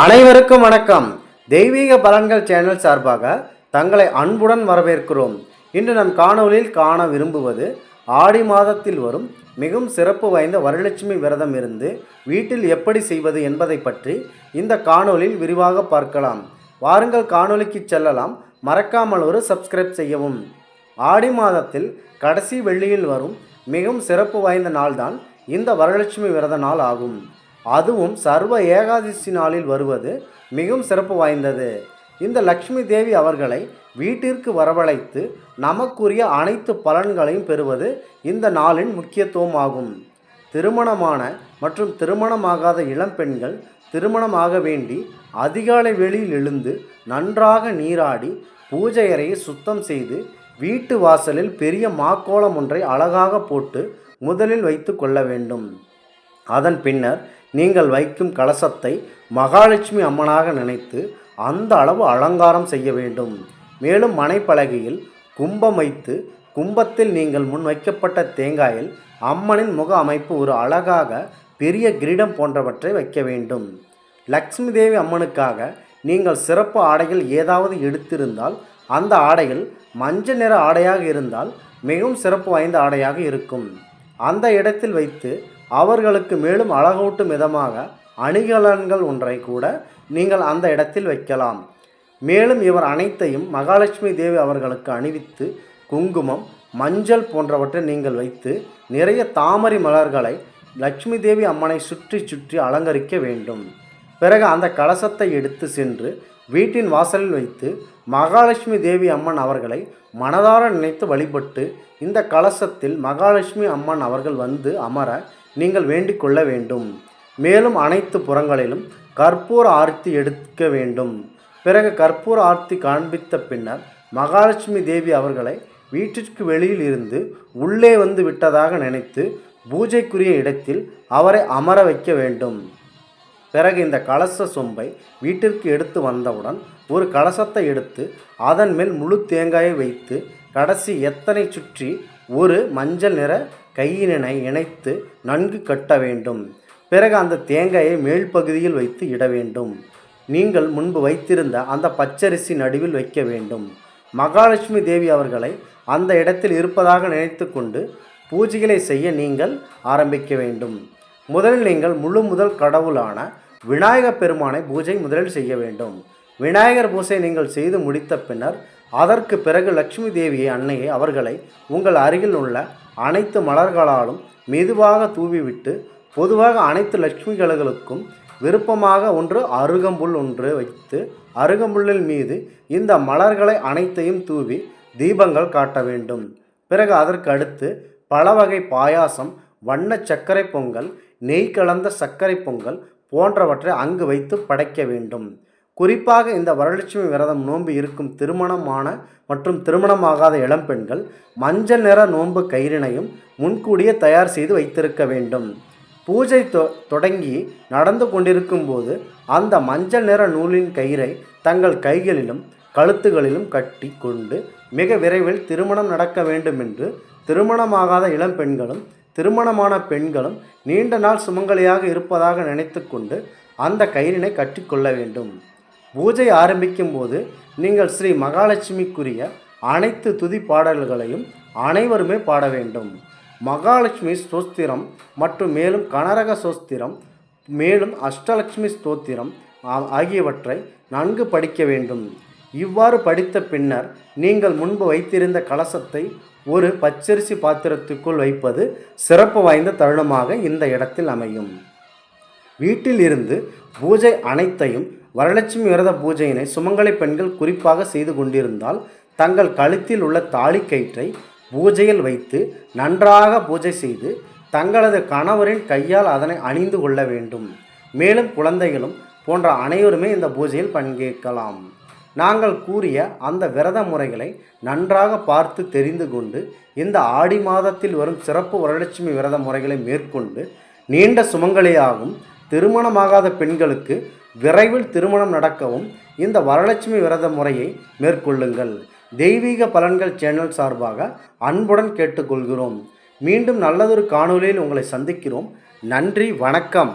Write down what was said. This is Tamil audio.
அனைவருக்கும் வணக்கம். தெய்வீக பலன்கள் சேனல் சார்பாக தங்களை அன்புடன் வரவேற்கிறோம். இன்று நம் காணொலியில் காண விரும்புவது ஆடி மாதத்தில் வரும் மிகவும் சிறப்பு வாய்ந்த வரலட்சுமி விரதம் இருந்து வீட்டில் எப்படி செய்வது என்பதை பற்றி இந்த காணொலியில் விரிவாக பார்க்கலாம். வாருங்கள் காணொலிக்கு செல்லலாம். மறக்காமல் ஒரு சப்ஸ்கிரைப் செய்யவும். ஆடி மாதத்தில் கடைசி வெள்ளியில் வரும் மிகவும் சிறப்பு வாய்ந்த நாள்தான் இந்த வரலட்சுமி விரத நாள் ஆகும். அதுவும் சர்வ ஏகாதசி நாளில் வருவது மிகவும் சிறப்பு வாய்ந்தது. இந்த லக்ஷ்மி தேவி அவர்களை வீட்டிற்கு வரவழைத்து நமக்குரிய அனைத்து பலன்களையும் பெறுவது இந்த நாளின் முக்கியத்துவம் ஆகும் திருமணமான மற்றும் திருமணமாகாத இளம் பெண்கள் திருமணமாக வேண்டி அதிகாலை வெளியில் எழுந்து நன்றாக நீராடி பூஜை அறையை சுத்தம் செய்து வீட்டு வாசலில் பெரிய மாக்கோளம் ஒன்றை அழகாக போட்டு முதலில் வைத்து கொள்ள வேண்டும். அதன் பின்னர் நீங்கள் வைக்கும் கலசத்தை மகாலட்சுமி அம்மனாக நினைத்து அந்த அளவு அலங்காரம் செய்ய வேண்டும். மேலும் மனைப்பலகையில் கும்பம் வைத்து கும்பத்தில் நீங்கள் முன் வைக்கப்பட்ட தேங்காயில் அம்மனின் முக அமைப்பு ஒரு அழகாக பெரிய கிரீடம் போன்றவற்றை வைக்க வேண்டும். லக்ஷ்மி தேவி அம்மனுக்காக நீங்கள் சிறப்பு ஆடைகள் ஏதாவது எடுத்திருந்தால் அந்த ஆடைகள் மஞ்சள் நிற ஆடையாக இருந்தால் மிகவும் சிறப்பு வாய்ந்த ஆடையாக இருக்கும். அந்த இடத்தில் வைத்து அவர்களுக்கு மேலும் அழகூட்டும் விதமாக அணிகலன்கள் ஒன்றை கூட நீங்கள் அந்த இடத்தில் வைக்கலாம். மேலும் இவர் அனைத்தையும் மகாலட்சுமி தேவி அவர்களுக்கு அணிவித்து குங்குமம் மஞ்சள் போன்றவற்றை நீங்கள் வைத்து நிறைய தாமரை மலர்களை லட்சுமி தேவி அம்மனை சுற்றி சுற்றி அலங்கரிக்க வேண்டும். பிறகு அந்த கலசத்தை எடுத்து சென்று வீட்டின் வாசலில் வைத்து மகாலட்சுமி தேவி அம்மன் அவர்களை மனதார நினைத்து வழிபட்டு இந்த கலசத்தில் மகாலட்சுமி அம்மன் அவர்கள் வந்து அமர நீங்கள் வேண்டிக் கொள்ள வேண்டும். மேலும் அனைத்து புறங்களிலும் கற்பூர ஆர்த்தி எடுக்க வேண்டும். பிறகு கற்பூர ஆர்த்தி காண்பித்த பின்னர் மகாலட்சுமி தேவி அவர்களை வீட்டிற்கு வெளியில் இருந்து உள்ளே வந்து விட்டதாக நினைத்து பூஜைக்குரிய இடத்தில் அவரை அமர வைக்க வேண்டும். பிறகு இந்த கலச சொம்பை வீட்டிற்கு எடுத்து வந்தவுடன் ஒரு கலசத்தை எடுத்து அதன் மேல் முழு தேங்காயை வைத்து கடைசி எத்தனை சுற்றி ஒரு மஞ்சள் நிற கையினை இணைத்து நன்கு கட்ட வேண்டும். பிறகு அந்த தேங்காயை மேல் பகுதியில் வைத்து இட வேண்டும். நீங்கள் முன்பு வைத்திருந்த அந்த பச்சரிசி நடுவில் வைக்க வேண்டும். மகாலட்சுமி தேவி அவர்களை அந்த இடத்தில் இருப்பதாக நினைத்து கொண்டு பூஜைகளை செய்ய நீங்கள் ஆரம்பிக்க வேண்டும். முதலில் நீங்கள் முழு முதல் கடவுளான விநாயகப் பெருமானை பூஜை முதலில் செய்ய வேண்டும். விநாயகர் பூஜை நீங்கள் செய்து முடித்த பின்னர் அதற்கு பிறகு லட்சுமி தேவியை அன்னையை அவர்களை உங்கள் அருகில் உள்ள அனைத்து மலர்களாலும் மெதுவாக தூவிவிட்டு பொதுவாக அனைத்து லட்சுமிகளுக்கும் விருப்பமாக ஒன்று அருகம்புல் ஒன்று வைத்து அருகம்புல்லில் மீது இந்த மலர்களை அனைத்தையும் தூவி தீபங்கள் காட்ட வேண்டும். பிறகு அதற்கு அடுத்து பல வகை பாயாசம் வண்ண சர்க்கரை பொங்கல் நெய் கலந்த சர்க்கரை பொங்கல் போன்றவற்றை அங்கு வைத்து படைக்க வேண்டும். குறிப்பாக இந்த வரலட்சுமி விரதம் நோன்பு இருக்கும் திருமணமான மற்றும் திருமணமாகாத இளம்பெண்கள் மஞ்சள் நிற நோன்பு கயிறினையும் முன்கூடியே தயார் செய்து வைத்திருக்க வேண்டும். பூஜை தொ தொடங்கி நடந்து கொண்டிருக்கும் போது அந்த மஞ்சள் நிற நூலின் கயிறை தங்கள் கைகளிலும் கழுத்துகளிலும் கட்டி கொண்டு மிக விரைவில் திருமணம் நடக்க வேண்டும் என்று திருமணமாகாத இளம் பெண்களும் திருமணமான பெண்களும் நீண்ட நாள் சுமங்கலியாக இருப்பதாக நினைத்து கொண்டு அந்த கயிறினை கட்டிக்கொள்ள வேண்டும். பூஜை ஆரம்பிக்கும் போது நீங்கள் ஸ்ரீ மகாலட்சுமிக்குரிய அனைத்து துதி பாடல்களையும் அனைவருமே பாட வேண்டும். மகாலட்சுமி ஸ்தோஸ்திரம் மற்றும் மேலும் கனரக சோஸ்திரம் மேலும் அஷ்டலட்சுமி ஸ்தோத்திரம் ஆ- ஆகியவற்றை நன்கு படிக்க வேண்டும். இவ்வாறு படித்த பின்னர் நீங்கள் முன்பு வைத்திருந்த கலசத்தை ஒரு பச்சரிசி பாத்திரத்துக்குள் வைப்பது சிறப்பு வாய்ந்த தருணமாக இந்த இடத்தில் அமையும். வீட்டில் இருந்து பூஜை அனைத்தையும் வரலட்சுமி விரத பூஜையினை சுமங்கலை பெண்கள் குறிப்பாக செய்து கொண்டிருந்தால் தங்கள் கழுத்தில் உள்ள தாலிக்கயிற்றை பூஜையில் வைத்து நன்றாக பூஜை செய்து தங்களது கணவரின் கையால் அதனை அணிந்து கொள்ள வேண்டும். மேலும் குழந்தைகளும் போன்ற அனைவருமே இந்த பூஜையில் பங்கேற்கலாம். நாங்கள் கூறிய அந்த விரத முறைகளை நன்றாக பார்த்து தெரிந்து கொண்டு இந்த ஆடி மாதத்தில் வரும் சிறப்பு வரலட்சுமி விரத முறைகளை மேற்கொண்டு நீண்ட சுமங்கலியாகும் திருமணமாகாத பெண்களுக்கு விரைவில் திருமணம் நடக்கவும் இந்த வரலட்சுமி விரத முறையை மேற்கொள்ளுங்கள். தெய்வீக பலன்கள் சேனல் சார்பாக அன்புடன் கேட்டுக்கொள்கிறோம். மீண்டும் நல்லதொரு காணொலியில் உங்களை சந்திக்கிறோம். நன்றி வணக்கம்.